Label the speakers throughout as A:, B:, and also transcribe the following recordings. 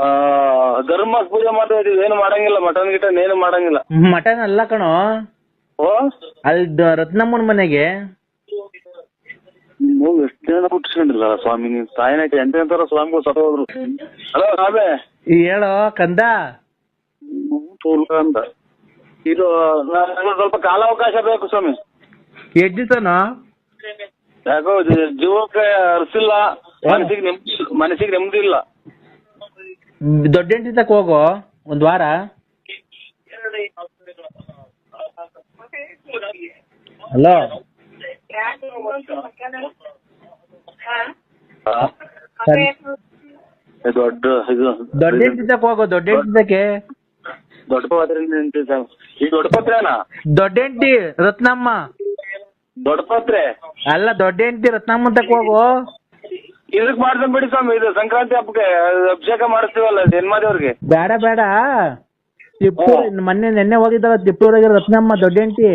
A: ಆ, ಧರ್ಮ ಪೂಜೆ ಮಾಡ್ತಾ ಇದೀವಿ ಏನು ಮಾಡಂಗಿಲ್ಲ. ಮಟನ್ ಗಿಟನ್ ಏನು ಮಾಡಂಗಿಲ್ಲ.
B: ಮಟನ್ ಅಲ್ಲ ಕಣೋ.
A: ಓ
B: ಅಲ್ಲಿ ರತ್ನಮ್ಮನ ಮನೆಗೆ.
A: ನೀವು ಎಷ್ಟು ಜನ ಹುಟ್ಟಿಸ್ಕೊಂಡಿಲ್ಲ? ಸ್ವಾಮಿ ನೀವು ತಾಯಿನಾಯ್ತು ಎಂತ ಎಂತಾರ ಸ್ವಾಮಿಗಳು ಸತ್ತ ಹೋದ್ರು ಹಲೋ ರಾಬೆ
B: ಹೇಳೋ ಕಂದ.
A: ಅಂತ ಇದು ನನಗೆ ಸ್ವಲ್ಪ ಕಾಲಾವಕಾಶ ಬೇಕು ಸ್ವಾಮಿ.
B: ಎದ್ದಿತನೋ
A: ಯಾಕೋ ಜೀ- ಜೀವಕ್ಕೆ ಅರ್ಸಿಲ್ಲ. ಮನಸ್ಸಿಗೆ ನೆಮ್ಮದಿ ಮನಸ್ಸಿಗೆ ನೆಮ್ಮದಿ ಇಲ್ಲ.
B: ದೊಡ್ಡ ಹೋಗೋ ತಕ ಹೋಗು ಒಂದ್ ವಾರ? ಹಲೋ.
A: ದೊಡ್ಡ ಇದು
B: ಹೋಗು ದೊಡ್ಡ ಹೆಂಡತಿ ತಕೆ
A: ದೊಡ್ಡ ಪತ್ರ ಈ ದೊಡ್ಡ ಪತ್ರೆನಾ
B: ರತ್ನಮ್ಮ.
A: ದೊಡ್ಡ ಪತ್ರೆ?
B: ಅಲ್ಲ ದೊಡ್ಡ ಹೆಂಡತಿ ರತ್ನಮ್ಮ ತಕ ಹೋಗು.
A: ಇದಕ್ ಮಾಡ್ದಂಗ್ ಬಿಡಿ ಸ್ವಾಮಿ ಇದು ಸಂಕ್ರಾಂತಿ ಹಬ್ಬಕ್ಕೆ ಅಭಿಷೇಕ ಮಾಡಿಸ್ತೀವಲ್ಲ ಜನ್ಮಾದೇವ್ರಿಗೆ
B: ಬೇಡ ಬೇಡ. ತಿಪ್ಪೂರ್ ಮೊನ್ನೆ ನೆನ್ನೆ ಹೋಗಿದ್ದಲ್ಲ ತಿಪ್ಪೂರಾಗ ರತ್ನಮ್ಮ ದೊಡ್ಡ ಹೆಂಡತಿ.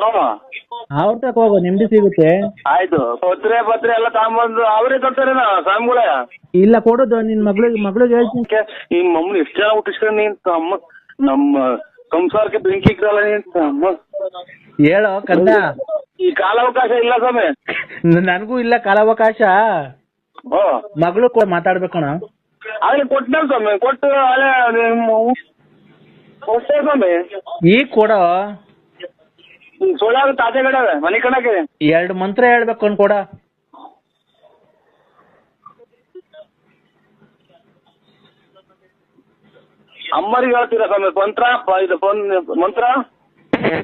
A: ಹ್ಮ್
B: ಅವ್ರ ತಕ ಹೋಗು ನೆಮ್ಮದಿ ಸಿಗುತ್ತೆ.
A: ಆಯ್ತು. ಪತ್ರೆ ಪತ್ರೆ ಎಲ್ಲ ತಗೊಂಬಂದು ಅವರೇ ಕೊಡ್ತಾರೇನ ಸ್ವಾಮಿಗಳ?
B: ಇಲ್ಲ ಕೊಡೋದು. ನಿನ್ ಮಗಳಿಗೆ ಮಗಳಿಗೆ ಹೇಳ್ತೀನಿ.
A: ಕೆ- ಈ ಮಮ್ಮನ ಎಷ್ಟು ಜನ ಹುಟ್ಟಿಸ್ಕೊಂಡು ನೀನ್ ಅಮ್ಮ ನಮ್ಮ ಸಂಸಾರಕ್ಕೆ ಬೆಂಕಿ ಇಕ್ಕಲ್ಲ ನೀನ್? ಅಮ್ಮ.
B: ಹೇಳೋ ಕಂದ
A: ಈ ಕಾಲಾವಕಾಶ ಇಲ್ಲ ಸ್ವಾಮಿ.
B: ನನಗೂ ಇಲ್ಲ ಕಾಲಾವಕಾಶ.
A: ಓ
B: ಮಗಳು ಕೂಡ ಮಾತಾಡ್ಬೇಕಣ
A: ಅಲ್ಲಿ ಕೊಟ್ಟನ ಸ್ವಾಮಿ? ಕೊಟ್ಟು ಅಲ್ಲೇ ಕೊಟ್ಟೆ ಸ್ವಾಮಿ?
B: ಈಗ ಕೊಡೋ.
A: ಸೋಳ್ಯಾಗ ತಾಜೆ ಕಡೆ ಮನೆ ಕಣಕ್ಕೆ.
B: ಎರಡು ಮಂತ್ರ ಹೇಳ್ಬೇಕು ಅನ್ ಕೊಡ.
A: ಅಮ್ಮರಿಗೆ ಹೇಳ್ತೀರಾ ಸ್ವಾಮಿ? ಮಂತ್ರ ಇದು ಮಂತ್ರ ಆ,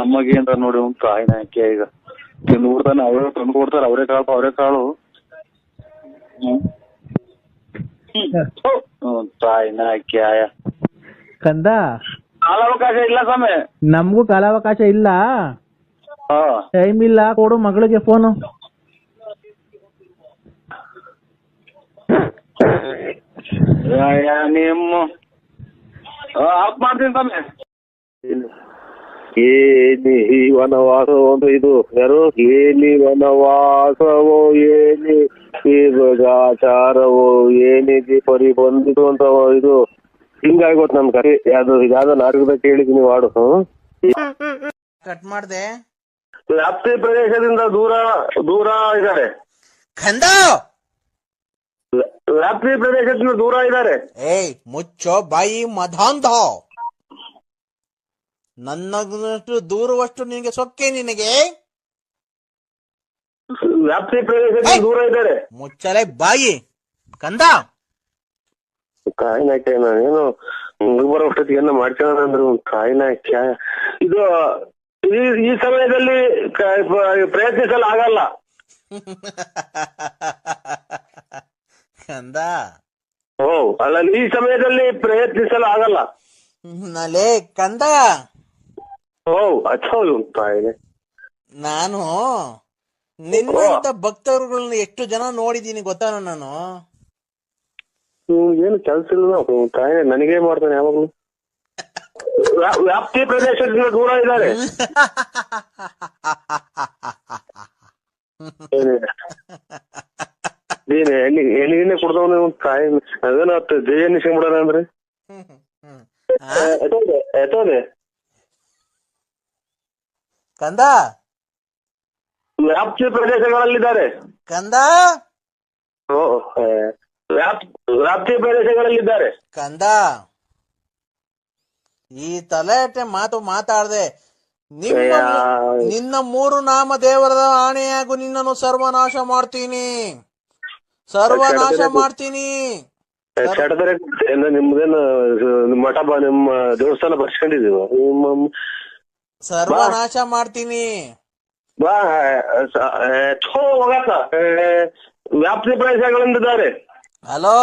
A: ಅಮ್ಮಗೆ ಅಂತ ನೋಡಿ ಒಂದು ಕಾಯಿನ ಹಾಕಿ ಈಗ. ತಿಂದು ಕೊಡ್ತಾನೆ ಅವರೇ ತಂದು ಕೊಡ್ತಾರೆ ಅವರೇ ಕಾಳು ಅವರೇ ಕಾಳು. ತಾಯಿನ ಹಾಕಿ ಆಯ.
B: ಕಂದ?
A: ಕಾಲಾವಕಾಶ ಇಲ್ಲ ಸ್ವಾಮಿ.
B: ನಮಗೂ ಕಾಲಾವಕಾಶ ಇಲ್ಲ. ಟೈಮ್ ಇಲ್ಲ ಕೊಡು ಮಗಳಿಗೆ ಫೋನು
A: ನಿಮ್ಮ. ಆಫ್ ಮಾಡ್ತೀನಿ ಸ್ವಾಮಿ.
C: ಏನಿ ವನವಾಸವೋ ಇದು ಯಾರು? ಏನಿ ವನವಾಸವೋ ಏನಿ ಈ ರೋಗಾಚಾರವೋ ಏನಿದೆ ಪರಿ ಬಂದಿತು ಅಂತ ಇದು ಹಿಂಗಾಗೋತ್ ನನ್ ಕರೆ ಯಾವ್ದು ಯಾವ್ದೋ ನಾಟಕದಾಗ ಕೇಳಿದೀನಿ ಮಾಡು.
B: ಕಟ್ ಮಾಡ್ದೆ.
C: ವ್ಯಾಪ್ತಿ ಪ್ರದೇಶದಿಂದ ದೂರ ದೂರ ಇದ್ದಾರೆ.
D: ಕಂದ
C: ವ್ಯಾಪ್ತಿ ಪ್ರದೇಶದಿಂದ ದೂರ ಇದ್ದಾರೆ.
D: ಏಯ್ ಮುಚ್ಚೋ ಬಾಯಿ ಮಧಾಂಧ. ನನ್ನಷ್ಟು ದೂರವಷ್ಟು ನಿನಗೆ ಸೊಕ್ಕೆ ನಿನಗೆ?
C: ವ್ಯಾಪ್ತಿ ಪ್ರದೇಶದಿಂದ ದೂರ ಇದ್ದಾರೆ.
D: ಮುಚ್ಚಲೆ ಬಾಯಿ. ಕಂದ?
C: ನಾನು ಏನು ಬರೋ ಅಷ್ಟೊತ್ತಿಗೆ ಏನೋ ಮಾಡ್ಕೊಳ್ಳೋಣ ಅಂದ್ರೆ ಒಂದು ಇದು ಈ ಈ ಸಮಯದಲ್ಲಿ ಪ್ರಯತ್ನಿಸಲು ಆಗಲ್ಲ.
D: ಕಂದ?
C: ಓ ಅಲ್ಲ ಈ ಸಮಯದಲ್ಲಿ ಪ್ರಯತ್ನಿಸಲು ಆಗಲ್ಲ.
D: ನಲೆ ಕಂದ?
C: ಓ ಅಚ್ಚೋದು ಕಾಯಿಲೆ
D: ನಾನು ನಿನ್ನಂತ ಭಕ್ತರುಗಳನ್ನ ಎಷ್ಟು ಜನ ನೋಡಿದೀನಿ ಗೊತ್ತಾನ ನಾನು?
C: ಏನು ಕೆಲಸ ಇಲ್ಲ ಕಾಯಿಲೆ ನನಗೇ ಮಾಡ್ತಾನೆ ಯಾವಾಗಲೂ. ವ್ಯಾಪ್ತಿ ಪ್ರದೇಶದಿಂದ ದೂರ ಇದ್ದಾರೆ? ನೀನ್ ಎಣ್ಣೆ ಎಣ್ಣೆ ಕುಡ್ದವನು ಕಾಯಿ ಅದೇನೋ ಜಯ ನಿಸ್ಕೊಂಡ್ಬಿಡೋಣ ಅಂದ್ರೆ?
D: ಆ?
C: ಎತ್ತೋದೆ ಎತ್ತೋದೆ.
D: ಕಂದ?
C: ವ್ಯಾಪ್ತಿ ಪ್ರದೇಶಗಳಲ್ಲಿದ್ದಾರೆ.
D: ಕಂದ?
C: ವ್ಯಾಪ್ತಿ ಪ್ರದೇಶಗಳಲ್ಲಿದ್ದಾರೆ.
D: ಕಂದ? ಈ ತಲೆಟೆ ಮಾತು ಮಾತಾಡದೆ. ನಿಮ್ಮ ನಿನ್ನ ಮೂರು ನಾಮ ದೇವರದ ಆಣೆಯಾಗು ನಿನ್ನನ್ನು ಸರ್ವನಾಶ ಮಾಡ್ತೀನಿ. ಸರ್ವನಾಶ ಮಾಡ್ತೀನಿ.
C: ನಿಮ್ದೇನು ನಿಮ್ ಮಠ ನಿಮ್ಮ ದೇವಸ್ಥಾನ ಬರ್ಸ್ಕೊಂಡಿದೀವ ನಿಮ್ಮ
D: ಸರ್ವನಾಶ ಮಾಡ್ತೀನಿ.
C: ಬಾ ಥೋ ಏ, ವ್ಯಾಪ್ತಿ ಪ್ರದೇಶಗಳಿಂದಿದ್ದಾರೆ.
D: ಹಲೋ.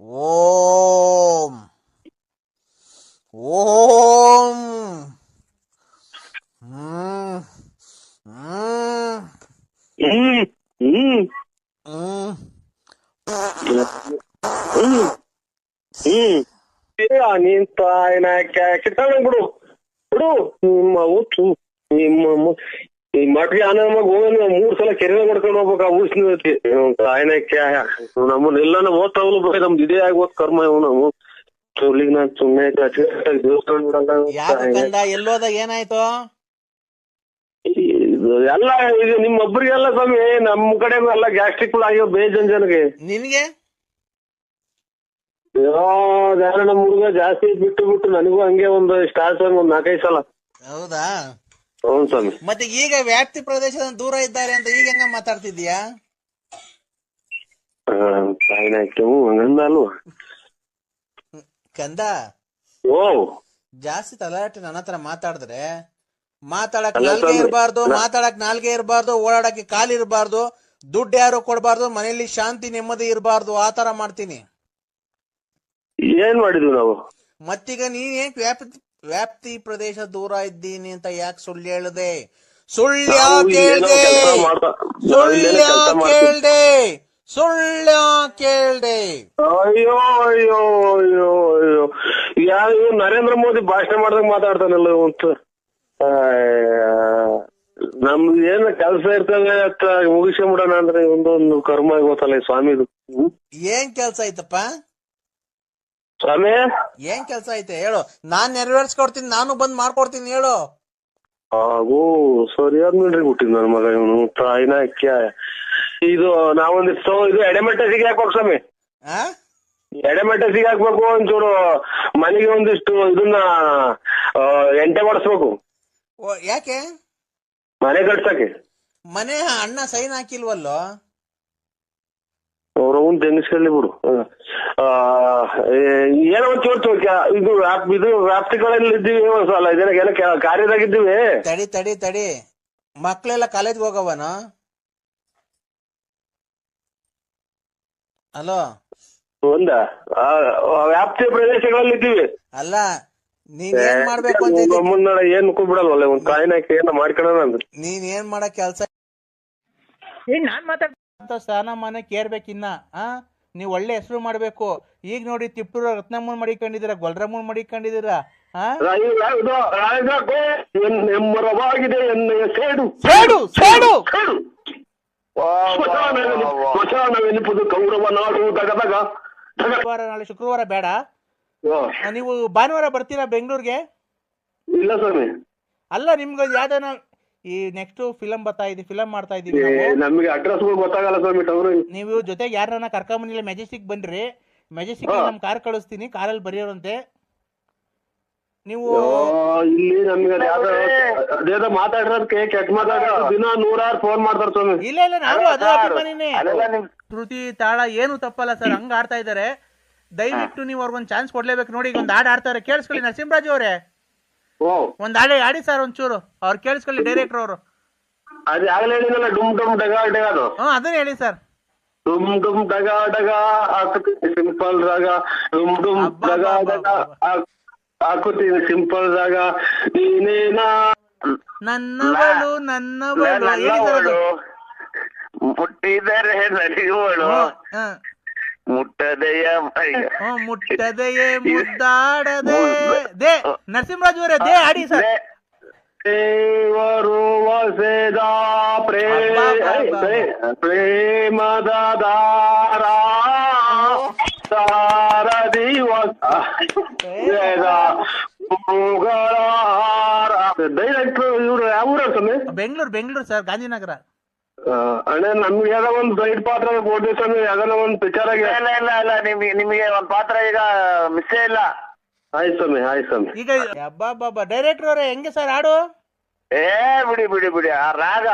D: ಓಂ. ಓಂ ಹ್ಮ್ ಹ್ಮ್
C: ಹ್ಮ್ ಹ್ಮ್
D: ಹ್ಮ್
C: ಹ್ಮ್ ಹ್ಮ್ ಇಲ್ಲ, ನೀನ್ ತಾಯಿನ ಕಿತ್ತಾಗ ಬಿಡು. ಬಿಡು ನಿಮ್ಮ ಹುಚ್ಚು ನಿಮ್ಮ ಈ ಮಟ್ಗೆ ಆನಂದ ಹೋಗಿ ಮೂರ್ ಸಲ ಕೆರೆ ಮಾಡ್ಕೊಂಡು ಹೋಗ್ಬೇಕು ಆ ಊರ್ಸಿನ ಆಯ್ನಕ್ಕೆ ನಮ್ಮನ್ನ ಎಲ್ಲಾನ ಓದ್ತಾವಲು ಬರೀ ನಮ್ದು ಇದೇ ಆಗೋದ್ ಕರ್ಮ ಇವ್ ನಾವು ಸುಳ್ಳಿಗ್ ನಾನ್ ಸುಮ್ಮನೆ ದೇವಸ್ಥಾನ
E: ಎಲ್ಲೋದ ಏನಾಯ್ತು?
C: ಎಲ್ಲ ನಿಮ್ಮ ಒಬ್ರಿಗೆಲ್ಲ ಸ್ವಾಮಿ ನಮ್ ಕಡೆ ಎಲ್ಲ ಗ್ಯಾಸ್ಟ್ರಿಕ್ ಆಗಿರೋ ಬೇಜನ್ ಜನಗೆ
E: ನಿನ್ಗೆ?
C: ಯಾರ ನಮ್ಮ ಹುಡುಗ ಜಾಸ್ತಿ ಬಿಟ್ಟು ಬಿಟ್ಟು ನನಗೂ ಹಂಗೆ ಒಂದು ಸ್ಟಾರ್ಟ್ ಒಂದ್ ನಾಲ್ಕೈದು ಸಲ.
E: ಹೌದಾ?
C: ಹೌದು ಸ್ವಾಮಿ.
E: ಮತ್ತೆ ಈಗ ವ್ಯಾಪ್ತಿ ಪ್ರದೇಶದ ದೂರ ಇದ್ದಾರೆ ಅಂತ ಈಗ ಹೆಂಗ ಮಾತಾಡ್ತಿದ್ಯಾ
C: ಹಂಗಂದ ಅಲ್ವಾ?
E: ಕಂದ
C: ಓ.
E: ಜಾಸ್ತಿ ತಲಾಟೆ ನನ್ನ ಹತ್ರ ಮಾತಾಡಿದ್ರೆ ಮಾತಾಡಕ್ ನಾಲ್ಗೆ ಇರಬಾರ್ದು ಮಾತಾಡಕ್ ನಾಲ್ಗೆ ಇರಬಾರ್ದು ಓಡಾಡಕ್ಕೆ ಕಾಲ್ ಇರಬಾರ್ದು ದುಡ್ಡು ಯಾರು ಕೊಡಬಾರ್ದು ಮನೆಯಲ್ಲಿ ಶಾಂತಿ ನೆಮ್ಮದಿ ಇರಬಾರ್ದು ಆ ತರ ಮಾಡ್ತೀನಿ.
C: ಏನ್ ಮಾಡಿದ್ವಿ ನಾವು?
E: ಮತ್ತೀಗ ನೀನ್ ಏನ್ ವ್ಯಾಪ್ತಿ ವ್ಯಾಪ್ತಿ ಪ್ರದೇಶ ದೂರ ಇದ್ದೀನಿ ಅಂತ ಯಾಕೆ ಸುಳ್ಳು ಹೇಳದೆ? ಸುಳ್ಳು
C: ಕೇಳ್ದೆ
E: ಸುಳ್ಳು. ಹೇಳ್ದೆ? ಸುಳ್ಳು ಯಾಕೆ
C: ಅಯ್ಯೋ ಅಯ್ಯೋ ಅಯ್ಯೋ ಅಯ್ಯೋ. ಯಾವ ಇವ್ ನರೇಂದ್ರ ಮೋದಿ ಭಾಷಣ ಮಾಡ್ದಂಗ್ ಮಾತಾಡ್ತಾನಲ್ಲ ಅಂತ. ನಮ್ದು ಏನ್ ಕೆಲ್ಸ ಇರ್ತದೆ ಅತ್ತ ಮುಗಿಸ್ಕೊಂಬಿಡೋಣ ಅಂದ್ರೆ ಒಂದೊಂದು ಕರ್ಮ ಗೊತ್ತಲ್ಲ ಈ ಸ್ವಾಮಿದು?
E: ಏನ್ ಕೆಲ್ಸ ಐತಪ್ಪ
C: ಸ್ವಾಮಿ?
E: ಏನ್ ಕೆಲ್ಸ ಐತೆ? ಹೇಳು. ನಾನ್ ನೆರವೇರ್ಸ್ಕೊಡ್ತೀನಿ ನಾನು ಬಂದ್ ಮಾಡ್ಕೊಡ್ತೀನಿ ಹೇಳು.
C: ಹಾಗೂ ಸರಿಯಾದ ಮಿಲ್ರಿ ಹುಟ್ಟಿದ್ ನನ್ ಮಗ ಇವನು. ತಾಯಿನ ಇದು ನಾವೊಂದಿಷ್ಟು ಇದು ಎಡೆಮಟ್ಟ ಸಿಗಿ ಹಾಕ್ಬೇಕು ಸ್ವಾಮಿ.
E: ಆ?
C: ಎಡೆಮೆಟ್ಟೆ ಸಿಗಿ ಹಾಕ್ಬೇಕು ಒಂಚೂರು. ಮನೆಗೆ ಒಂದಿಷ್ಟು ಇದನ್ನ ಆ, ಎಂಟೆ ಮಾಡಿಸ್ಬೇಕು.
E: ಓ ಯಾಕೆ?
C: ಮನೆ ಕಟ್ಸಕ್ಕೆ.
E: ಮನೆ ಅಣ್ಣ ಸೈನ್ ಹಾಕಿಲ್ವಲ್ಲೋ?
C: ಅವ್ರ ಟೆನ್ನಿಸ್ ತೆಂಗಿಸ್ಕೊಳ್ಳಿ ಬಿಡು. ಏನೋ ಒಂದ್ ಚೂರು ಇದು ಇದು ವ್ಯಾಪ್ತಿಗಳಲ್ಲಿ ಇದ್ದೀವಿ ಒಂದ್ ಸಲ. ಇದೇನ ಏನೋ ಕ್ಯಾ- ಕಾರ್ಯದಾಗಿದ್ದೀವಿ.
E: ತಡಿ ತಡಿ ತಡಿ. ಮಕ್ಳೆಲ್ಲ ಕಾಲೇಜ್ ಹೋಗವನ ಹಲೋ?
C: ಒಂದ. ವ್ಯಾಪ್ತಿಯ ಪ್ರದೇಶಗಳಲ್ಲಿ ಇದ್ದೀವಿ.
E: ಅಲ್ಲ ನೀನ್ ಏನ್ ಮಾಡ್ಬೇಕು ಅಂತ
C: ಮುನ್ನಡ ಏನ್ ಬಿಡಲ್ವಲ್ಲ ಒಂದ್ ಕಾಯಿನಾಕಿ ಏನ ಮಾಡ್ಕೊಳ್ಳೋಣ ಅಂದ್ರೆ
E: ನೀನ್ ಏನ್ ಮಾಡೋ ಕೆಲ್ಸ
B: ಏನ್ ನಾನ್ ಮಾತಾಡ್ತ
E: ಸ್ಥಾನ ಮಾನ ಕೇರ್ಬೇಕಿನ್ನ ಆ? ನೀವು ಒಳ್ಳೆ ಹೆಸರು ಮಾಡ್ಬೇಕು. ಈಗ ನೋಡಿ ತಿಪ್ಪೂರ ರತ್ನಮ್ಮನ್ ಮಡಿಕೊಂಡಿದ್ದೀರಾ ಗೊಲ್ರಮ್ಮನ್ ಮಡಿಕೊಂಡಿದ್ದೀರಾ ಆ?
C: ರಾಯಿ- ಇದು ರಾಯದಾಗೋ ಎನ್ ಎಮ್ಮರವಾಗಿದೆ ಎನ್ನೆಯ ಸೇಡು.
E: ಸೇಡು ಸೇಡು.
C: ಸೇಡು. ಸ್ಮಶಾನವೆನಿ- ಸ್ಮಶಾನವೆನಿಪುದು ಕೌರವ ನಾಡು ದಗದಗ. ದಗ
E: ಶುಕ್ರವಾರ ನಾಳೆ ಶುಕ್ರವಾರ ಬೇಡ. ನೀವು ಭಾನುವಾರ ಬರ್ತೀರಾ ಬೆಂಗಳೂರಿಗೆ?
C: ಇಲ್ಲ ಸ್ವಾಮಿ.
E: ಅಲ್ಲ ನಿಮ್ಗೆ ಯಾವ್ದಾನ ಈ ನೆಕ್ಸ್ಟ್ ಫಿಲಂ ಬರ್ತಾ ಇದೀವಿ ಫಿಲಂ ಮಾಡ್ತಾ ಇದೀವಿ
C: ನಮ್ಗೆ ಅಡ್ರೆಸ್ಗಳು ಗೊತ್ತಾಗಲ್ಲ ಸ್ವಾಮಿ ಟೌನ್
E: ನೀವು ಜೊತೆಗೆ ಯಾರನ್ನ ಕರ್ಕೊಂಬಂದಿಲ್ಲ ಮೆಜೆಸ್ಟಿಕ್ ಬನ್ರಿ ಮೆಜೆಸ್ಟಿಕ್. ನಮ್ ಕಾರ್ ಕಳಿಸ್ತೀನಿ ಕಾರಲ್ಲಿ ಬರೆಯೋರಂತೆ. ನೀವು
C: ಇಲ್ಲಿ ನಮ್ಗೆ ಅದೇದೋ ಮಾತಾಡಿರೋದಕ್ಕೆ ಕೆಟ್ಟ ಮಾತಾಡೋದು ದಿನ ನೂರಾರು ಫೋನ್ ಮಾಡ್ತಾರ ಸ್ವಾಮಿ.
E: ಇಲ್ಲ ಇಲ್ಲ ನಾನು ಅದೇ ಅಭಿಮಾನಿನೇ. ಶ್ರುತಿ ತಾಳ ಏನು ತಪ್ಪಲ್ಲ ಸರ್ ಹಂಗ ಆಡ್ತಾ ಇದಾರೆ ದಯವಿಟ್ಟು ನೀವು ಅವ್ರಿಗೊಂದು ಚಾನ್ಸ್ ಕೊಡ್ಲೇಬೇಕು ನೋಡಿ ಈಗ ಒಂದು ಹಾಡು ಆಡ್ತಾರೆ ಕೇಳಿಸ್ಕೊಳ್ಳಿ ನರಸಿಂಹರಾಜು ಅವರೇ. ಒಂದ್ ಆಡಿ ಆಡಿ ಸರ್ ಒಂಚೂರು. ಅವ್ರು ಕೇಳಿಸ್ಕೊಳ್ಳಿ ಡೈರೆಕ್ಟರ್ ಅವರು.
C: ಅದು ಆಗಲೇ ಡುಮ್ ಡುಮ್ ಡಗ ಡಗ ಅದು.
E: ಹ್ಮ್ ಅದನ್ನ ಹೇಳಿ ಸರ್.
C: ಡುಮ್ ಡುಮ್ ಡಗ ಡಗ ಹಾಕುತ್ತೀನಿ ಸಿಂಪಲ್ ರಾಗ ಡುಮ್ ಡುಮ್ ಡಗ ಡಗ ಹಾಕ್- ಹಾಕುತ್ತೀನಿ ಸಿಂಪಲ್ ರಾಗ ನೀನೇನಾ
E: ನನ್ನವಳು ನನ್ನವಳು. ಹೇಳಿ ಸರ್ ಅದು.
C: ಮುಟ್ಟಿದರೆ ನಲಿಯುವಳು
E: ಹ್ಮ್, ಹ್ಮ್.
C: ಮುಟ್ಟದೆಯ ಮೈಯ.
E: ಹ್ಮ್, ಮುಟ್ಟದೆಯೇ ಮುದ್ದಾಡದೆ ದೇ ನರಸಿಂಹರಾಜು ಅವರೇ ದೇ ಆಡಿ ಸರ್
C: ದೇವರು ಅಣ್ಣ ನಮ್ಗೆ ಯಾವ್ದೋ ಒಂದು ಸೈಡ್ ಪಾತ್ರ ಕೊಡ್ತೀವಿ ಸ್ವಾಮಿ ಯಾವ್ದಾರ ಒಂದು ಪಿಕ್ಚರ್ ಆಗಿ
F: ಇಲ್ಲ ಇಲ್ಲ ಇಲ್ಲ ನಿಮ್ಗೆ ನಿಮಗೆ ಒಂದ್ ಪಾತ್ರ ಈಗ ಮಿಸ್ಸೇ ಇಲ್ಲ.
C: ಆಯ್ತು ಸ್ವಾಮಿ ಆಯ್ತು ಸ್ವಾಮಿ.
E: ಈಗ ಅಬ್ಬಬ್ಬಬ್ಬ ಡೈರೆಕ್ಟರ್ ಅವರೇ ಹೆಂಗೆ ಸರ್ ಹಾಡು?
F: ಏ ಬಿಡಿ ಬಿಡಿ ಬಿಡಿ ಆ ರಾಗ.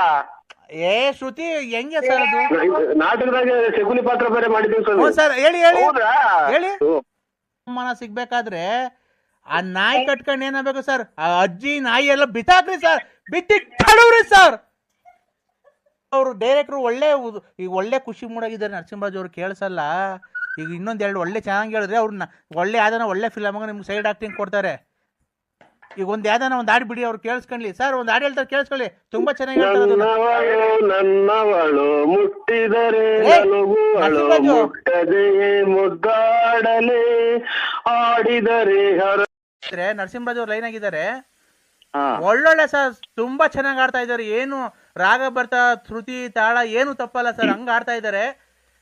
E: ಏ ಶ್ರುತಿ ಹೆಂಗೆ ಸರ್ ಅದು?
C: ನಾಟಕದಾಗ ಶಗುನಿ ಪಾತ್ರ ಬೇರೆ ಮಾಡಿದ್ದೀವಿ
E: ಹ್ಞೂ
C: ಸ್ವಾಮಿ
E: ಸರ್ ಹೇಳಿ. ಹೇಳಿ. ಹೇಳಿ ಮನ ಸಿಗ್ಬೇಕಾದ್ರೆ ಆ ನಾಯಿ ಕಟ್ಕೊಂಡು ಏನಾಗಬೇಕು ಸರ್ ಆ ಅಜ್ಜಿ ನಾಯಿ ಎಲ್ಲ ಬಿತ್ತಾಕ್ರಿ ಸರ್ ಬಿತ್ತಿ ಕಡವ್ರಿ ಸರ್ ಅವರು ಡೈರೆಕ್ಟ್ರು ಒಳ್ಳೆ ಈಗ ಒಳ್ಳೆ ಖುಷಿ ಮೂಡಾಗಿದ್ದಾರೆ ನರಸಿಂಹರಾಜ್ ಅವ್ರು ಕೇಳಿಸಲ್ಲ. ಈಗ ಇನ್ನೊಂದು ಎರಡು ಒಳ್ಳೆ ಚೆನ್ನಾಗಿ ಹೇಳಿದ್ರೆ ಅವ್ರನ್ನ ಒಳ್ಳೆ ಯಾವ್ದಾನ ಒಳ್ಳೆ ಫಿಲಮ್ ನಿಮ್ಗೆ ಸೈಡ್ ಆಕ್ಟಿಂಗ್ ಕೊಡ್ತಾರೆ. ಈಗ ಒಂದು ಯಾವ್ದಾನ ಒಂದು ಹಾಡು ಬಿಡಿ ಅವ್ರು ಕೇಳಿಸ್ಕೊಳ್ಳಿ ಸರ್ ಒಂದು ಹಾಡು ಹೇಳ್ತಾರೆ ಕೇಳಿಸ್ಕೊಳ್ಳಿ ತುಂಬಾ ಚೆನ್ನಾಗಿ ನರಸಿಂಹರಾಜು. ಅವ್ರು ಲೈನ್ ಆಗಿದ್ದಾರೆ. ಒಳ್ಳೊಳ್ಳೆ ಸರ್ ತುಂಬಾ ಚೆನ್ನಾಗಿ ಆಡ್ತಾ ಇದ್ದಾರೆ. ಏನು ರಾಗ ಬರ್ತಾ ಶ್ರುತಿ ತಾಳ ಏನು ತಪ್ಪಲ್ಲ ಸರ್ ಹಂಗ ಆಡ್ತಾ ಇದ್ದಾರೆ.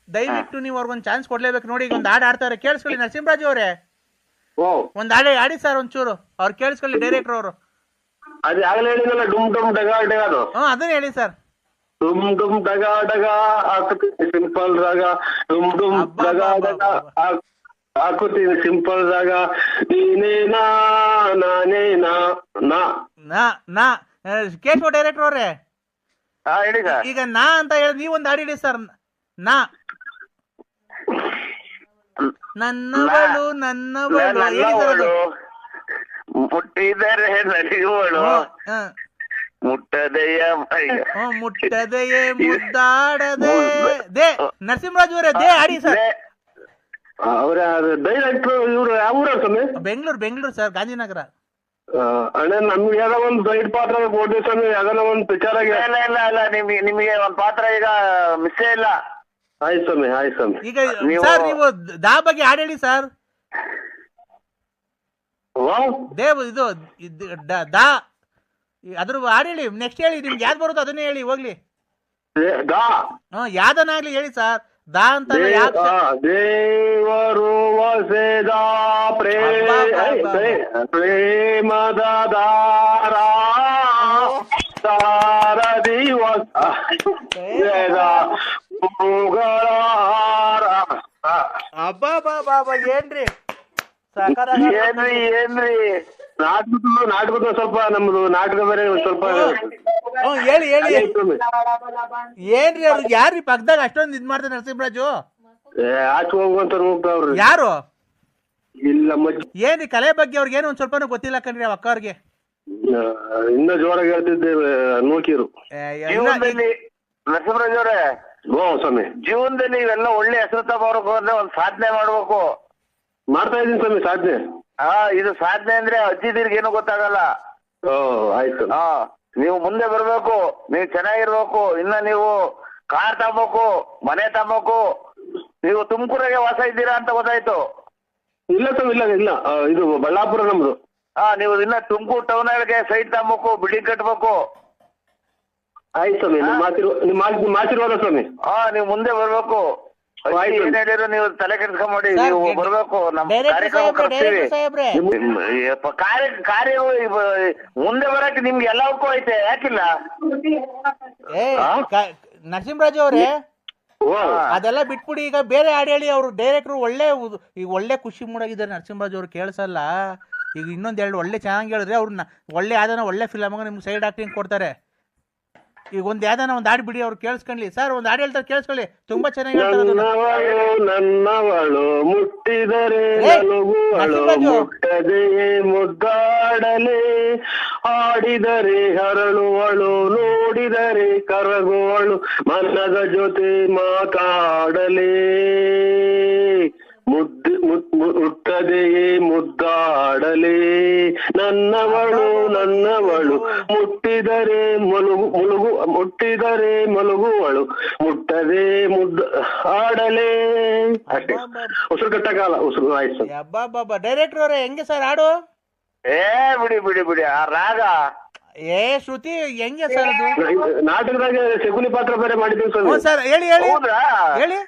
E: ದಯವಿಟ್ಟು ನೀವು ಅವ್ರಿಗೊಂದು ಚಾನ್ಸ್ ಕೊಡ್ಲೇಬೇಕು ನೋಡಿ ಈಗ ಒಂದು ಹಾಡು ಆಡ್ತಾರೆ. ಕೇಳಿಸ್ಕೊಳ್ಳಿ ನರಸಿಂಹರಾಜು ಅವರೇ. ಒಂದ್ ಹಾಡು ಆಡಿ ಸರ್ ಒಂಚೂರು. ಅವ್ರು ಕೇಳಿಸ್ಕೊಳ್ಳಿ ಡೈರೆಕ್ಟರ್ ಅವರು. ಅದನ್ನ ಹೇಳಿ ಸರ್.
C: ಡುಮ್ ಡುಮ್ ಡಗ ಡಗ ಆಕೃತಿ ಸಿಂಪಲ್ ರಾಗ ಡುಮ್ ಡುಮ್ ಡಗ ಡಗ ಆಕೃತಿ ಸಿಂಪಲ್ ರಾಗ ನೀನೇನಾ ನಾನೇನಾ ನಾ
E: ನಾ. ನಾ ಕೇಶವ ಡೈರೆಕ್ಟರ್ ಅವರೇ.
F: ಹಾ ಹೇಳಿ ಸರ್.
E: ಈಗ ನಾ ಅಂತ ಹೇಳಿ ನೀವೊಂದು ಹಾಡು ಹೇಳಿ ಸರ್. ನಾ. ನನ್ನವಳು ನನ್ನವಳು ಹೇಳಿ ಸರ್ ಅದು.
F: ನನ್ನವಳು. ಮುಟ್ಟಿದರೆ ನಲಿಯುವಳು
E: ಹ,
F: ಮುಟ್ಟದೆಯ
E: ಮುಟ್ಟದೆಯೇ ಮುದ್ದಾಡದೆ. ದೇ ನರಸಿಂಹರಾಜ್ ಅವರೇ ದೇ ಆಡಿ ಸರ್.
C: ಅವರ ಡೈರೆಕ್ಟರ್ ಇವರು ಯಾವ ಊರ ಸ್ವಾಮಿ
E: ಬೆಂಗಳೂರು ಬೆಂಗಳೂರು ಸರ್ ಗಾಂಧಿನಗರ.
C: ಅಣ್ಣ ನಮ್ಗೆ ಯಾವ್ದೋ ಒಂದು ಸೈಡ್ ಪಾತ್ರ ಕೊಡ್ರಿ ಸ್ವಾಮಿ ಯಾವ್ದಾನ ಒಂದು ವಿಚಾರ ಆಗಿ
F: ಇಲ್ಲ ಇಲ್ಲ ಇಲ್ಲ ನಿಮಗೆ ನಿಮಗೆ ಒಂದ್ ಪಾತ್ರ ಈಗ ಮಿಸ್ಸೇ ಇಲ್ಲ.
C: ಆಯ್ತು ಸ್ವಾಮಿ ಆಯ್ತು ಸ್ವಾಮಿ.
E: ಈಗ
F: ನೀವು-
E: ಸರ್ ನೀವು ದಾ ಬಗ್ಗೆ ಹಾಡು ಹೇಳಿ ಸರ್.
C: ವಾವ್
E: ದೇವ್ ಇದು ಇದ್- ಡ- ದಾ ಈ ಅದ್ರ ಹಾಡು ಹೇಳಿ ನೆಕ್ಸ್ಟ್ ಹೇಳಿ ನಿಮ್ಗೆ ಯಾವ್ದು ಬರುತ್ತೋ ಅದನ್ನೇ ಹೇಳಿ ಹೋಗ್ಲಿ.
C: ದೇ-
E: ಹ್ಮ್ ಯಾವ್ದನ್ನಾಗ್ಲಿ ಹೇಳಿ ಸರ್. ದಾ ಅಂತ
C: ದೇ-
E: ಯಾವ್ದು
C: ಆ, ದೇವರು ವಸೆದ ಪ್ರೇ
E: ಅಬ್ಬಾ, ಅಬ್ಬಾ,
C: ಐ,
E: ಅಬ್ಬಾ.
C: ಪ್ರೇ- ಪ್ರೇಮದ ದಾರ ದಾರ ದಿವಸ ವೇದ ಪೂಗಳ ಹಾರ. ಆ,
E: ಅಬ್ಬಾ ಬಾ ಬಾ ಬಾ ಏನ್ರಿ ಸಾಕಾರ
F: ಏನ್ರಿ ಏನ್ರಿ
C: ನಾಟಕದ ನಾಟಕದ ಸ್ವಲ್ಪ ನಮ್ದು ನಾಟಕ ಬೇರೆ ಒಂದ್ ಸ್ವಲ್ಪ
E: ಹ್ಮ್ ಹೇಳಿ ಹೇಳಿ.
C: ಆಯ್ತು ಸ್ವಾಮಿ.
E: ಏನ್ರಿ ಅವ್ರು? ಯಾರ್ರಿ ಪಕ್ಕದಾಗ ಅಷ್ಟೊಂದು ಇದ್ ಮಾಡ್ತಾರೆ ನರಸಿಂಹರಾಜು?
C: ಏ, ಆಚೆ ಹೋಗುವಂತ ಹೋಗ್ತಾವ್ರಿ.
E: ಯಾರು?
C: ಇಲ್ಲ ಮಜ್ಜಿ
E: ಏನ್ರಿ ಕಲೆ ಬಗ್ಗೆ ಅವ್ರಿಗೆ ಏನು ಒಂದ್ ಸ್ವಲ್ಪನೂ ಗೊತ್ತಿಲ್ಲ ಕಣ್ರಿ ಅವ್ ಅಕ್ಕವ್ರಿಗೆ
C: ಆ, ಇನ್ನ ಜೋರಾಗಿ ಹೇಳ್ತಿದ್ದೆ ನೋಕಿರು.
E: ಏ, ಎಲ್ಲ-
F: ಜೀವನದಲ್ಲಿ ನರಸಿಂಹರಾಜ್ ಅವರೇ
C: ಓ ಸ್ವಾಮಿ.
F: ಜೀವನದಲ್ಲಿ ಇವೆಲ್ಲ ಒಳ್ಳೆ ಹೆಸರು ತಗೋಬೇಕು ಅಂದ್ರೆ ಒಂದ್ ಸಾಧನೆ ಮಾಡ್ಬೇಕು.
C: ಮಾಡ್ತಾ ಇದೀನಿ ಸ್ವಾಮಿ ಸಾಧನೆ.
F: ಹಾ ಇದು ಸಾಧನೆ ಅಂದ್ರೆ ಅಜ್ಜಿದಿರ್ಗೆ ಏನು ಗೊತ್ತಾಗಲ್ಲ.
C: ಓ ಆಯ್ತು.
F: ಹಾ ನೀವು ಮುಂದೆ ಬರ್ಬೇಕು ನೀವು ಚೆನ್ನಾಗಿರ್ಬೇಕು ಇನ್ನ ನೀವು ಕಾರ್ ತಗೋಬೇಕು ಮನೆ ತಗೋಬೇಕು ನೀವು ತುಮಕೂರಿಗೆ ವಾಸ ಇದ್ದೀರಾ ಅಂತ ಗೊತ್ತಾಯ್ತು.
C: ಇಲ್ಲ ಸ್ವಾಮಿ ಇಲ್ಲ ಇಲ್ಲ. ಆ, ಇದು ಬಳ್ಳಾಪುರ ನಮ್ದು.
F: ಹಾ ನೀವು ಇನ್ನ ತುಮಕೂರು ಟೌನ್ ಒಳಗೆ ಸೈಟ್ ತಗೋಬೇಕು ಬಿಲ್ಡಿಂಗ್ ಕಟ್ಬೇಕು.
C: ಆಯ್ತು ಸ್ವಾಮಿ ನಿಮ್ಮ ಆಶೀರ್ವಾದ ನಿಮ್ಮ ಸ್ವಾಮಿ.
F: ಹಾ ನೀವು ಮುಂದೆ ಬರ್ಬೇಕು. ಏನ್ ಹೇಳಿದ್ರು ನೀವು ತಲೆ ಕೆಡಿಸ್ಕೊಂಬೇಡಿ ನೀವು ಬರ್ಬೇಕು
E: ನಮ್
F: ಕಾರ್ಯಕ್ರಮ ಕರ್ತೀವಿ ಕಾರ್ಯ ಕಾರ್ಯ ಮುಂದೆ ಬರಕ್ಕೆ ನಿಮ್ಗೆ ಎಲ್ಲವಕ್ಕೂ ಐತೆ ಯಾಕಿಲ್ಲ?
E: ನರಸಿಂಹರಾಜು ಅವ್ರೆ
C: ಓ
E: ಅದೆಲ್ಲ ಬಿಟ್ಬಿಡಿ ಈಗ ಬೇರೆ ಹಾಡು ಹೇಳಿ ಅವರು ಡೈರೆಕ್ಟ್ರು ಒಳ್ಳೆ ಈಗ ಒಳ್ಳೆ ಖುಷಿ ಮೂಡಾಗಿದ್ದಾರೆ ನರಸಿಂಹರಾಜ್ ಅವ್ರು ಕೇಳಿಸಲ್ಲ. ಈಗ ಇನ್ನೊಂದ್ ಎರಡು ಒಳ್ಳೆ ಚೆನ್ನಾಗಿ ಹೇಳಿದ್ರೆ ಅವ್ರನ್ನ ಒಳ್ಳೆ ಯಾವ್ದಾನ ಒಳ್ಳೆ ಫಿಲಮ್ ನಿಮ್ಗೆ ಸೈಡ್ ಆಕ್ಟಿಂಗ್ ಕೊಡ್ತಾರೆ. ಈಗ ಒಂದ್ ಯಾವ್ದಾನ ಒಂದ್ ಹಾಡು ಬಿಡಿ ಅವ್ರು ಕೇಳಿಸ್ಕೊಳ್ಳಿ ಸರ್ ಒಂದ್ ಹಾಡು ಹೇಳ್ತಾರೆ ಕೇಳಿಸ್ಕೊಳ್ಳಿ ತುಂಬಾ ಚೆನ್ನಾಗಿ ಹೇಳ್ತಾರೆ ಅದನ್ನ.
C: ನನ್ನವಳು ನನ್ನವಳು ಮುಟ್ಟಿದರೆ
E: ಏ,
C: ನಲುಗುವಳು
E: ನರಸಿಂಹರಾಜು.
C: ಮುಟ್ಟದೆಯೇ ಮುದ್ದಾಡಲೆ ಆಡಿದರೆ ಹರಳುವಳು ನೋಡಿದರೆ ಕರಗುವಳು ಮನದ ಜೊತೆ ಮಾತಾಡಲೇ ಮುದ್ದು ಮುಟ್ಟದೆಯೇ ಮುದ್ದಾಡಲೇ. ನನ್ನವಳು ನನ್ನವಳು ಮುಟ್ಟಿದರೆ ಮುಲುಗು ಮುಳುಗು ಮುಟ್ಟಿದರೆ ಮಲಗುವಳು ಮುಟ್ಟದೆ ಮುದ್ದ ಆಡಲೇ ಅಷ್ಟೇ ಉಸಿರು ಕಟ್ಟಕಾಲ ಉಸಿರು ಆಯ್ತು.
E: ಅಬ್ಬಾ ಡೈರೆಕ್ಟರ್ ಅವರೇ ಹೆಂಗೆ ಸರ್ ಆಡು
F: ಏ ಬಿಡಿ ಬಿಡಿ ಬಿಡಿ ಆ ರಾಗ.
E: ಏ ಶ್ರುತಿ ಹೆಂಗೆ ಸರ್ ಅದು?
C: ನಾಟಕದಾಗ ಶಕುನಿ ಪಾತ್ರ ಬೇರೆ ಮಾಡಿದ್ದೀವಿ ಸರ್.
E: ಸರ್ ಹೇಳಿ ಹೇಳಿ. ಹೇಳಿ.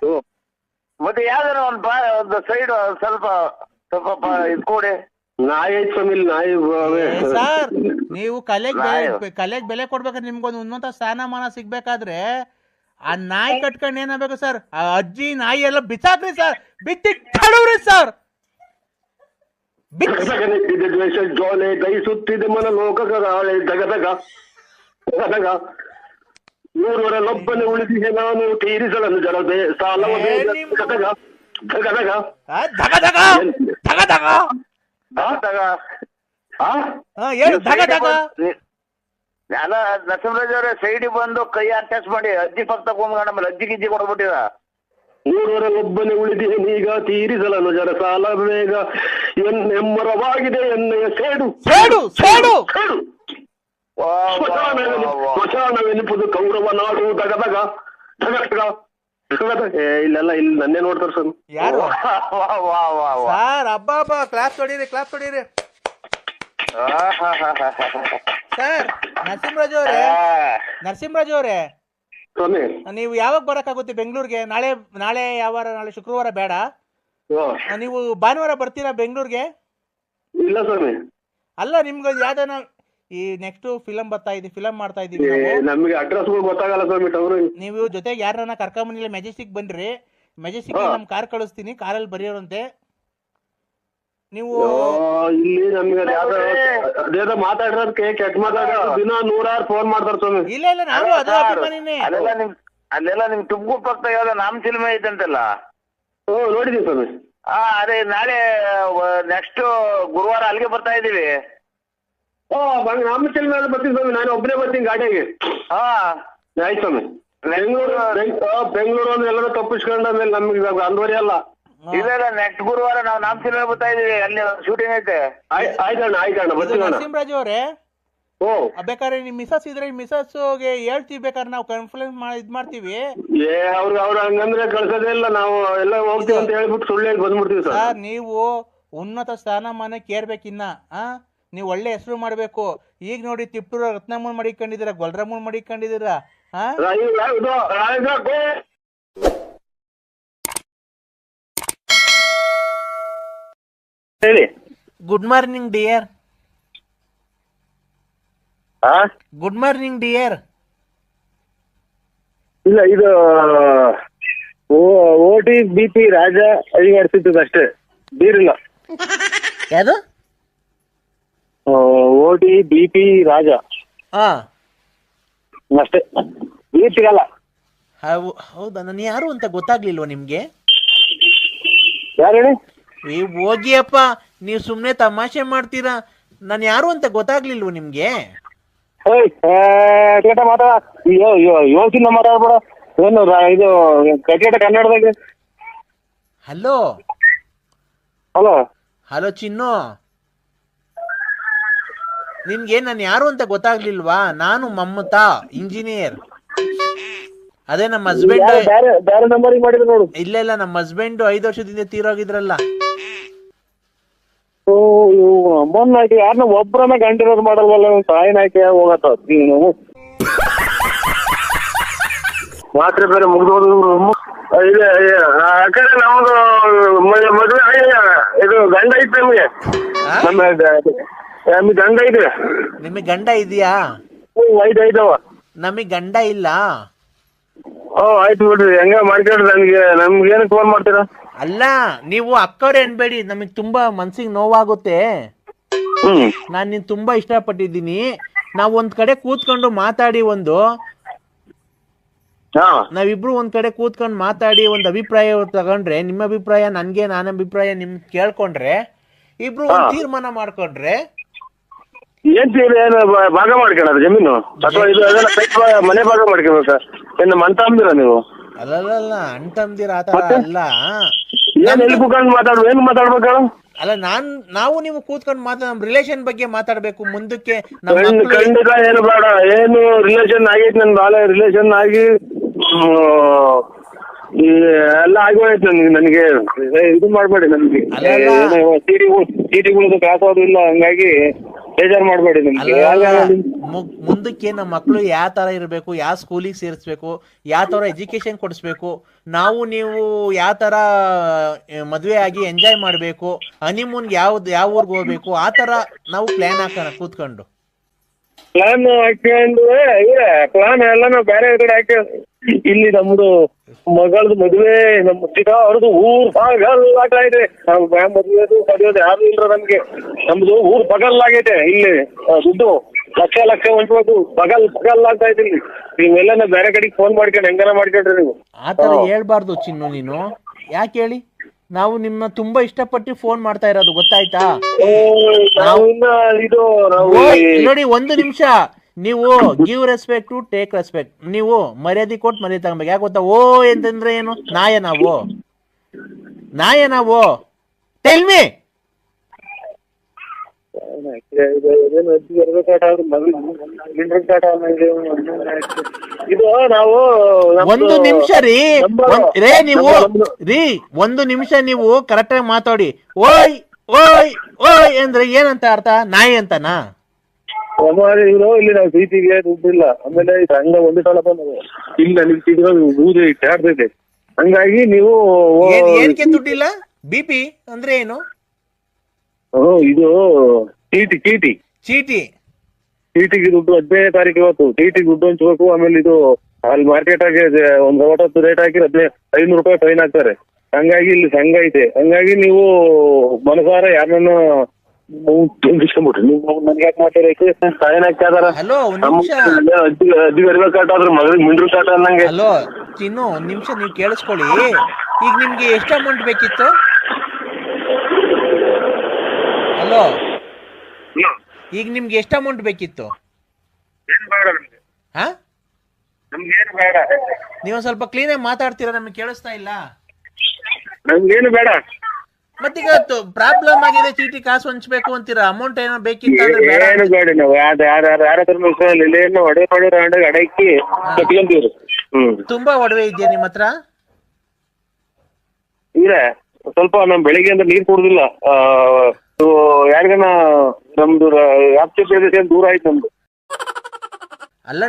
F: ಮತ್ತೆ ಯಾವ್ದಾರ ಒಂದ್ ಬಾ ಒಂದು ಸೈಡ್ ಸ್ವಲ್ಪ ಸ್ವಲ್ಪ ಪ- ಇದ್ ಕೊಡಿ
C: ನಾಯಿ ಐತ್ ಸ್ವಾಮಿ ಇಲ್ಲಿ ನಾಯಿ ಅವೇ.
E: ಏ ಸರ್ ನೀವು ಕಲೆಗ್ ಬೆಲೆ
F: ನಾಯಿ.
E: ಕಲೆಗ್ ಬೆಲೆ ಕೊಡ್ಬೇಕಾದ್ರೆ ನಿಮ್ಗೊಂದು ಉನ್ನತ ಸ್ಥಾನಮಾನ ಸಿಗ್ಬೇಕಾದ್ರೆ ಆ ನಾಯಿ ಕಟ್ಕೊಂಡು ಏನಾಗಬೇಕು ಸರ್ ಆ ಅಜ್ಜಿ ನಾಯಿ ಎಲ್ಲ ಬಿಸಾಕ್ರಿ ಸರ್ ಬಿತ್ತಿ ಕಡವ್ರಿ ಸರ್ ಬಿತ್ತಿ
C: ಗಗನಕ್ಕಿದೆ ದ್ವೇಷ ಜ್ವಾಲೆ ದಯಿಸುತ್ತಿದೆ ಮನ ಲೋಕಗರಾಳೆ ದಗದಗ ದಗದಗ ನೂರವರಲ್ಲೊಬ್ಬನೇ ಉಳಿದಿದೆ ನಾನು ತೀರಿಸಲನ್ನು ಜನತೆ ಸಾಲವ
E: ಏ, ಧಗ ಧಗ. ಧಗ ಧಗ
F: ಧಗ
C: ಆ?
E: ಹಾ, ಹೇಳು ಧಗ ಧಗ.
F: ಅಲ್ಲ ನರಸಿಂಹರಾಜ್ ಅವರೇ ಸೈಡಿಗೆ ಬಂದು ಕೈ ಅಟ್ಯಾಚ್ ಮಾಡಿ ಅಜ್ಜಿ ಪಕ್ಕ ತಗೊಂಡ್ ಆಮೇಲೆ ಅಜ್ಜಿ ಗಿಜ್ಜಿ ಕೊಡ್ಬಿಟ್ಟಿದ
C: ನೂರವರಲ್ಲೊಬ್ಬನೇ ಉಳಿದಿದೆ ನೀಗ ತೀರಿಸಲನ್ನು ಜನ ಸಾಲ ಬೇಗ. ಎನ್ ಎಮ್ಮರವಾಗಿದೆ ಎನ್ನೆಯ ಸೇಡು.
E: ಸೇಡು ಸೇಡು.
C: ಸೇಡು. ಸ್ಮಶಾನವೆನಿಪುದು ಕೌರವ ನಾಡು ದಗದಗ ಧಗ ಧಗ. ಇಲ್ಲೆಲ್ಲ ಇಲ್ಲಿ ನನ್ನೇ ನೋಡ್ತಾರೆ ಸರ್.
E: ಯಾರು. ಸರ್ ಹಬ್ಬ ಹಬ್ಬ ಕ್ಲಾಸ್ ತೊಡೀರಿ ಕ್ಲಾಸ್ ತೊಡೀರಿ.
G: ಸರ್ ನರಸಿಂಹರಾಜು ಅವರೇ. ನರಸಿಂಹರಾಜು ಅವರೇ.
C: ಸ್ವಾಮಿ.
G: ನೀವು ಯಾವಾಗ ಬರಕ್ಕಾಗುತ್ತೆ ಬೆಂಗಳೂರಿಗೆ? ನಾಳೆ ನಾಳೆ ಯಾವಾರ ನಾಳೆ ಶುಕ್ರವಾರ ಬೇಡ. ನೀವು ಭಾನುವಾರ ಬರ್ತೀರಾ ಬೆಂಗಳೂರಿಗೆ?
C: ಇಲ್ಲ ಸ್ವಾಮಿ.
G: ಅಲ್ಲ ನಿಮ್ಗೆ ಯಾವ್ದಾನ ಈ ನೆಕ್ಸ್ಟ್ ಫಿಲಂ ಬರ್ತಾ ಇದೆ ಫಿಲಂ ಮಾಡ್ತಾ ಇದೀವಿ ನಾವು.
C: ನಮಗೆ ಅಡ್ರೆಸ್ ಗೊತ್ತಾಗಲ್ಲ ಸ್ವಾಮಿ ಟೌನ್
G: ನೀವು ಜೊತೆಗೆ ಯಾರನ್ನ ಕರ್ಕೊಂಬಂದಿಲ್ಲ ಮೆಜೆಸ್ಟಿಕ್ ಬನ್ರಿ ಮೆಜೆಸ್ಟಿಕ್ ನಮ್ ಕಾರ್ ಕಳಿಸ್ತೀನಿ ಕಾರಲ್ಲಿ ಬರೆಯೋರಂತೆ. ನೀವು
C: ಇಲ್ಲಿ ನಮ್ಗೆ ಅದೇದೋ ಮಾತಾಡಿರೋದಕ್ಕೆ ಕೆಟ್ಟ ಮಾತಾಡೋ ದಿನ ನೂರಾರು ಫೋನ್ ಮಾಡ್ತಾರೆ ಸ್ವಾಮಿ.
G: ಇಲ್ಲ ಇಲ್ಲ ನಾನು ಅದು ಅಭಿಮಾನಿನೇ.
F: ಅಲ್ಲೆಲ್ಲ ನಿಮ್ ಅಲ್ಲೆಲ್ಲ ನಿಮ್ ತುಮಕೂರು ಪಕ್ಕ ಯಾವ್ದೋ ನಾಮ ಸಿನಿಮಾ ಐತಂತಲ್ಲ
C: ಓ ನೋಡಿದೀವಿ ಸ್ವಾಮಿ.
F: ಹಾ ಅದೇ ನಾಳೆ ನೆಕ್ಸ್ಟ್ ಗುರುವಾರ ಅಲ್ಲಿಗೆ ಬರ್ತಾ ಇದೀವಿ.
C: ನಮ್ಮ ಚೆಲ್ ಮೇಲೆ ಬರ್ತೀನಿ ಸ್ವಾಮಿ ನಾನು ಒಬ್ಬನೇ ಬರ್ತೀನಿ ಗಾಡಿಗೆ.
F: ಹಾ.
C: ಆಯ್ತು ಸ್ವಾಮಿ. ಬೆಂಗಳೂರು ಬೆಂಗಳೂರು ಅಂದ್ರೆ ಎಲ್ಲರೂ ತಪ್ಪಿಸ್ಕೊಂಡ ಮೇಲೆ ನಮ್ಗೆ ಇವಾಗ ಅಂದ್ವರಿ ಅಲ್ಲ.
F: ಇಲ್ಲ ಇಲ್ಲ ನೆಕ್ಸ್ಟ್ ಗುರುವಾರ ನಾವು ನಾಮ ಸಿನಿಮಾ ಬರ್ತಾ ಇದೀವಿ ಅಲ್ಲಿ ಶೂಟಿಂಗ್ ಐತೆ.
C: ಆಯ್- ಆಯ್ತಣ್ಣ ಆಯ್ತಣ್ಣ ಬರ್ತೀವಣ್ಣ
G: ನರಸಿಂಹರಾಜು ಅವರೇ
C: ಓ.
G: ಬೇಕಾದ್ರೆ ನಿಮ್ ಮಿಸಸ್ ಇದ್ರೆ ಮಿಸಸ್ಗೆ ಹೇಳ್ತೀವಿ ಬೇಕಾದ್ರೆ ನಾವು ಕನ್ಫ್ಲೂನ್ಸ್ ಮಾಡಿ ಇದ್ ಮಾಡ್ತೀವಿ.
C: ಏ ಅವ್ರು ಅವ್ರು ಹಂಗಂದ್ರೆ ಕಳ್ಸೋದೇ ಇಲ್ಲ ನಾವು ಎಲ್ಲ ಹೋಗ್ತೀವಿ ಅಂತ ಹೇಳ್ಬಿಟ್ಟು ಸುಳ್ಳು ಹೇಳಿ ಬಂದ್ಬಿಡ್ತೀವಿ ಸರ್.
G: ಸರ್ ನೀವು ಉನ್ನತ ಸ್ಥಾನಮಾನಕ್ಕೆ ಏರ್ಬೇಕಿನ್ನ ಆ? ನೀವು ಒಳ್ಳೆ ಹೆಸರು ಮಾಡಬೇಕು. ಈಗ ನೋಡಿ ತಿಪ್ಪೂರ ರತ್ನಮ್ಮನ್ ಮಡಿಕೊಂಡಿದ್ದೀರಾ ಗೊಲ್ರಮ್ಮನ್ ಮಡಿಕೊಂಡಿದ್ದೀರಾ
C: ಹಾ ಹೇಳಿ.
G: Good morning dear good morning dear
C: ಇಲ್ಲ ಇದು O T B P Raja ಅಡಿಗೆ ಅಷ್ಟೇ ಬೀರಿಲ್ಲ.
G: ಯಾವುದು?
C: O T B P Raja.
G: ಹಾ
C: ಅಷ್ಟೇ. ಬೀರ್ ಸಿಗಲ್ಲ.
G: ಹೌದಾ ನಾನು ಯಾರು ಅಂತ ಗೊತ್ತಾಗ್ಲಿಲ್ವಾ ನಿಮ್ಗೆ?
C: ಯಾರು ಹೇಳಿ?
G: ಏ ಹೋಗಿಯಪ್ಪ ನೀವು ಸುಮ್ಮನೆ ತಮಾಷೆ ಮಾಡ್ತೀರಾ? ನಾನು ಯಾರು ಅಂತ ಗೊತ್ತಾಗ್ಲಿಲ್ವ ನಿಮ್ಗೆ?
C: ಓಯ್ ಕೇಟ ಮಾತಾಡ. ಅಯ್ಯೋ ಅಯ್ಯೋ ಯೋಚಿನ ಮಾತಾಡ್ಬೇಡ. ಏನು ರಾ- ಇದು ಕಟ್ಟಿಟ ಕನ್ನಡದಾಗ?
G: ಹಲೋ?
C: ಹಲೋ?
G: ಹಲೋ ಚಿನ್ನು? ನಿನ್ಗೆ ನಾನು ಯಾರು ಅಂತ ಗೊತ್ತಾಗ್ಲಿಲ್ವಾ? ನಾನು ಮಮ್ಮತಾ ಇಂಜಿನಿಯರ್. ಅದೇ ನಮ್ಮ ಹಸ್ಬೆಂಡ್ ಇಲ್ಲ ಇಲ್ಲ ನಮ್ಮ ಹಸ್ಬೆಂಡ್ ಐದು ವರ್ಷದಿಂದ ತೀರೋಗಿದ್ರಲ್ಲ.
C: ಓ ಮೊನ್ನೆ ಆಯ್ತು ಯಾರನ್ನ ಒಬ್ಬರನ್ನ ಗಂಟಿರೋದು ಮಾಡಲ್ವಲ್ಲ ತಾಯಿನ ಆಯ್ಕೆ ಹೋಗತ್ತ. ನೀನು. ಮಾತ್ರೆ ಬೇರೆ ಮುಗಿದೋದು ಇದೆ ಆ ಕಡೆ ನಮ್ದು ಮದುವೆ ಇದು ಗಂಡ ಐತೆ ನಮಗೆ? ನಮ್ಮ ನಮಗೆ ಗಂಡ ಇದೆ.
G: ನಿಮಗೆ ಗಂಡ ಇದೆಯಾ?
C: ಹ್ಮ್, ಐದು ಐದವ.
G: ನಮಗೆ ಗಂಡ ಇಲ್ಲ.
C: ಓ ಆಯ್ತು ಬಿಡ್ರಿ ಹೆಂಗ ನನ್ಗೆ ನಮ್ಗೆ ಏನಕ್ಕೆ ಫೋನ್ ಮಾಡ್ತೀರಾ?
G: ಅಲ್ಲ ನೀವು ಅಕ್ಕವ್ರೆ ಅನ್ಬೇಡಿ ನಮಗೆ ತುಂಬಾ ಮನ್ಸಿಗೆ ನೋವಾಗುತ್ತೆ.
C: ನಾನ್
G: ನಾನು ನಿನ್ ತುಂಬಾ ಇಷ್ಟಪಟ್ಟಿದ್ದೀನಿ. ನಾವು ಒಂದ್ ಕಡೆ ಕೂತ್ಕೊಂಡು ಮಾತಾಡಿ ಒಂದು.
C: ಹಾ.
G: ನಾವಿಬ್ರು ಒಂದ್ ಕಡೆ ಕೂತ್ಕೊಂಡು ಮಾತಾಡಿ ಒಂದು ಅಭಿಪ್ರಾಯ ತಗೊಂಡ್ರೆ ನಿಮ್ಮ ಅಭಿಪ್ರಾಯ ನನ್ಗೆ ನನ್ನ ಅಭಿಪ್ರಾಯ ನಿಮ್ ಕೇಳ್ಕೊಂಡ್ರೆ ಇಬ್ರು ಒಂದ್. ತೀರ್ಮಾನ ಮಾಡ್ಕೊಂಡ್ರೆ?
C: ಏನ್ ತೀರ್ ಏನು ಬ- ಭಾಗ ಮಾಡ್ಕೊಳೋದು ಜಮೀನು? ಅಥವಾ ಇದು ಅದೆಲ್ಲ ಬಾ- ಮನೆ ಭಾಗ ಮಾಡ್ಕೋಬೇಕಾ ಏನು ಮಂತ ಅಂದಿರ ನೀವು?
G: ಅಲ್ಲಲ್ಲ ಅಣ್ಣ ತಮ್ದಿರ ಆತರ? ಅಲ್ಲ.
C: ಏನ್ ಎಲ್ಲಿ ಕುತ್ಕೊಂಡು ಮಾತಾಡ್ಬೇಕು ಏನ್ ಮಾತಾಡ್ಬೇಕು
G: ಅಲ್ಲ ನಾನ್ ನಾವು ನೀವು ಕೂತ್ಕೊಂಡು ಮಾತಾಡ ನಮ್ ರಿಲೇಷನ್ ಬಗ್ಗೆ ಮಾತಾಡ್ಬೇಕು ಮುಂದಕ್ಕೆ ನಮ್ಮ ಮಕ್ಳು
C: ಖಂಡಿತ ಏನು ಬೇಡ ಏನು ರಿಲೇಷನ್ ಆಗೈತೆ ನನ್ ಬಾಳೆ ರಿಲೇಷನ್ ಆಗಿ ಹ್ಮ್, ಈ ಎಲ್ಲ ಆಗೋಯ್ತು ನನಗೆ ನನಗೆ. ಇದು ಮಾಡಬೇಡಿ ನನ್ಗೆ
G: ಅಲ್ಲಲ್ಲ.
C: ಸೀಟಿಗಳು ಸೀಟಿಗಳು ಕ್ರಾಸ್ ಇಲ್ಲ ಹಂಗಾಗಿ ಬೇಜಾರು ಮಾಡ್ಬೇಡಿ ನಮ್ಗೆ.
G: ಮುಂದಕ್ಕೆ ನಮ್ಮ ಮಕ್ಕಳು ಯಾವ ತರ ಇರಬೇಕು ಯಾವ ಸ್ಕೂಲಿಗೆ ಸೇರಿಸ್ಬೇಕು ಯಾವ ತರ ಎಜುಕೇಶನ್ ಕೊಡಿಸ್ಬೇಕು ನಾವು ನೀವು ಯಾವ ತರ ಮದುವೆ ಮದ್ವೆ ಆಗಿ ಎಂಜಾಯ್ ಮಾಡಬೇಕು ಹನಿಮೂನ್ಗೆ ಯಾವ್ದು ಯಾವ ಊರಿಗೆ ಹೋಗ್ಬೇಕು ಆ ತರ ನಾವು ಪ್ಲಾನ್ ಹಾಕೋಣ ಕೂತ್ಕೊಂಡು.
C: ಪ್ಲಾನ್ ಹಾಕೊಂಡು ಇವ್ರೆ ಪ್ಲಾನ್ ಎಲ್ಲ ನಾವು ಬೇರೆ ಕಡೆ ಹಾಕಿ. ಇಲ್ಲಿ ನಮ್ದು ಮಗಳದು ಮದುವೆ ನಮ್ಮ ಚಿಕ್ಕ ಅವ್ರದ್ದು ಊರ್ ಪಗಲ್ ನಾವು ಬ್ಯಾ- ಮದುವೆದು ಮದುವೆದು ಯಾರು ಇಲ್ರ ನಮ್ಗೆ. ನಮ್ದು ಊರ್ ಪಗಲ್ ಆಗೈತೆ ಇಲ್ಲಿ. ದುಡ್ಡು ಲಕ್ಷ ಲಕ್ಷ ಹೊಂಟ್ಬೇಕು ಪಗಲ್ ಪಗಲ್ ಆಗ್ತಾ ಇದೆ ಇಲ್ಲಿ. ನೀವೆಲ್ಲ ಬೇರೆ ಕಡೆಗೆ ಫೋನ್ ಮಾಡ್ಕೊಂಡು ಹೆಂಗನ ಮಾಡ್ಕೊಂಡ್ರಿ ನೀವು?
G: ಆತರ ತರ ಹೇಳ್ಬಾರ್ದು ಚಿನ್ನು ನೀನು. ಯಾಕೆ ಹೇಳಿ? ನಾವು ನಿಮ್ಮ ತುಂಬಾ ಇಷ್ಟಪಟ್ಟು ಫೋನ್ ಮಾಡ್ತಾ ಇರೋದು ಗೊತ್ತಾಯ್ತಾ?
C: ನಾವು ಇದು
G: ನೋಡಿ ಒಂದು ನಿಮಿಷ. ನೀವು ಗಿವ್ ರೆಸ್ಪೆಕ್ಟ್ ಟೇಕ್ ರೆಸ್ಪೆಕ್ಟ್ ನೀವು ಮರ್ಯಾದೆ ಕೊಟ್ಟು ಮರ್ಯಾದೆ ತಗೊಬೇಕು. ಯಾಕೆ ಗೊತ್ತಾ? ಓ ಅಂತಂದ್ರೆ ಏನು? ನಾಯ ನಾವು. ನಾಯ ನಾವು. ಟೆಲ್ ಮಿ
C: ಇದೇನು ಅಜ್ಜಿ ಇರ್ಬೇಕಾಟ ಅವ್ರು ಮಗು ಗಿಂಡ್ರಕಾಟ ಅನ್ನಂಗೆ ಇದು ನಾವು
G: ಒಂದು ನಿಮಿಷ ರೀ. ರೇ ನೀವು. ರೀ ಒಂದು ನಿಮಿಷ ನೀವು ಕರೆಕ್ಟ್ ಆಗಿ ಮಾತಾಡಿ. ಓಯ್ ಓಯ್ ಓಯ್ ಅಂದ್ರೆ ಏನಂತ ಅರ್ಥ? ನಾಯಿ ಅಂತನಾ?
C: ಇವರು ಇಲ್ಲಿ ನಾವು ಸೀಟಿಗೆ ದುಡ್ಡಿಲ್ಲ. ಆಮೇಲೆ ಇದು ಹಂಗ ಒಂದು ಸಲ ಬಂದವು. ಇಲ್ಲ ನಿಲ್ಸಿದ್ರೆ ಊರು ಇಟ್ಟಾಡ್ತೈತೆ ಹಂಗಾಗಿ ನೀವು
G: ಏನ್ ಏನಕ್ಕೆ ದುಡ್ಡಿಲ್ಲ? ಬಿ ಪಿ ಅಂದ್ರೆ ಏನು?
C: ಇದು ಚೀಟಿ ಚೀಟಿ
G: ಚೀಟಿ
C: ಚೀಟಿಗೆ ದುಡ್ಡು ಹದಿನೈದು ತಾರೀಕು ಇವತ್ತು. ಚೀಟಿಗೆ ದುಡ್ಡು ಹಂಚ್ಬೇಕು ಆಮೇಲೆ ಇದು ಅಲ್ಲಿ ಮಾರ್ಕೆಟ್ ಆಗಿ ಒಂದ್ ಹತ್ತು ರೇಟ್ ಹಾಕಿ ಹದಿನೈದು ಐನೂರು ರೂಪಾಯಿ ಫೈನ್ ಹಾಕ್ತಾರೆ. ಹಂಗಾಗಿ ಇಲ್ಲಿ ಸಂಘ ಐತೆ ಹಂಗಾಗಿ ನೀವು ಮನಸಾರ ಯಾರನ್ನ ತುಂಬಿಸ್ಕೊಂಬಿಟ್ರಿ ನೀವು ನನ್ಗೆ ಯಾಕೆ ಮಾತಾಡಕ್ಕೆ ಫೈನ್ ಹಾಕ್ತಾರ
G: ಹಲೋ ಒಂದ್ ನಿಮಿಷ.
C: ಅಜ್ಜಿ ಅರಿಬೇಕಾಟಾದ್ರ ಮಗಳಿಗೆ ಮಿಂಡ್ರು ಕಾಟ ಅನ್ನಂಗೆ.
G: ಹಲೋ ಚಿನ್ನು ಒಂದ್ ನಿಮಿಷ ನೀವು ಕೇಳಿಸ್ಕೊಳ್ಳಿ. ಈಗ ನಿಮ್ಗೆ ಎಷ್ಟು ಅಮೌಂಟ್ ಬೇಕಿತ್ತು? ಹಲೋ. ಈಗ ನಿಮ್ಗೆ ಎಷ್ಟು ಅಮೌಂಟ್ ಬೇಕಿತ್ತು?
C: ಏನು ಬೇಡ ನಮಗೆ.
G: ಹಾ?
C: ನಮ್ಗೇನು ಬೇಡ.
G: ನೀವು ಸ್ವಲ್ಪ ಕ್ಲೀನ್ ಆಗಿ ಮಾತಾಡ್ತೀರಾ ನಮ್ಗೆ ಕೇಳಿಸ್ತಾ ಇಲ್ಲ.
C: ನಮ್ಗೇನು ಬೇಡ.
G: ಮತ್ತೀಗ ಪ್ರಾಬ್ಲಮ್ ಆಗಿದೆ ಚೀಟಿ ಕಾಸು ಹಂಚ್ಬೇಕು ಅಂತೀರಾ? ಅಮೌಂಟ್ ಏನೋ ಬೇಕಿತ್ತು ಅಂದ್ರೆ ಬೇಡ
C: ಏನು ಬೇಡ ನಾವು. ಯಾರ ಯಾರ ಯಾರ ಹತ್ರ ಇಲ್ಲ ಏನು ಅಡಕ್ಕಿ ಕಟ್ಕೊಂತೀವ್ರಿ. ಹ್ಮ್.
G: ತುಂಬಾ ಒಡವೆ ಇದೆಯಾ ನಿಮ್ಮ ಹತ್ರ?
C: ಇಲ್ಲ. ಸ್ವಲ್ಪ ನಮ್ ಬೆಳಿಗ್ಗೆಯಿಂದ ನೀರ್ ಕುಡ್ದಿಲ್ಲ. ಆ, ಯಾರಿಗನ ನಮ್ದು ವ್ಯಾಪ್ತಿ ಪ್ರದೇಶ ದೂರ ಆಯ್ತು ನಮ್ದು?
G: ಅಲ್ಲ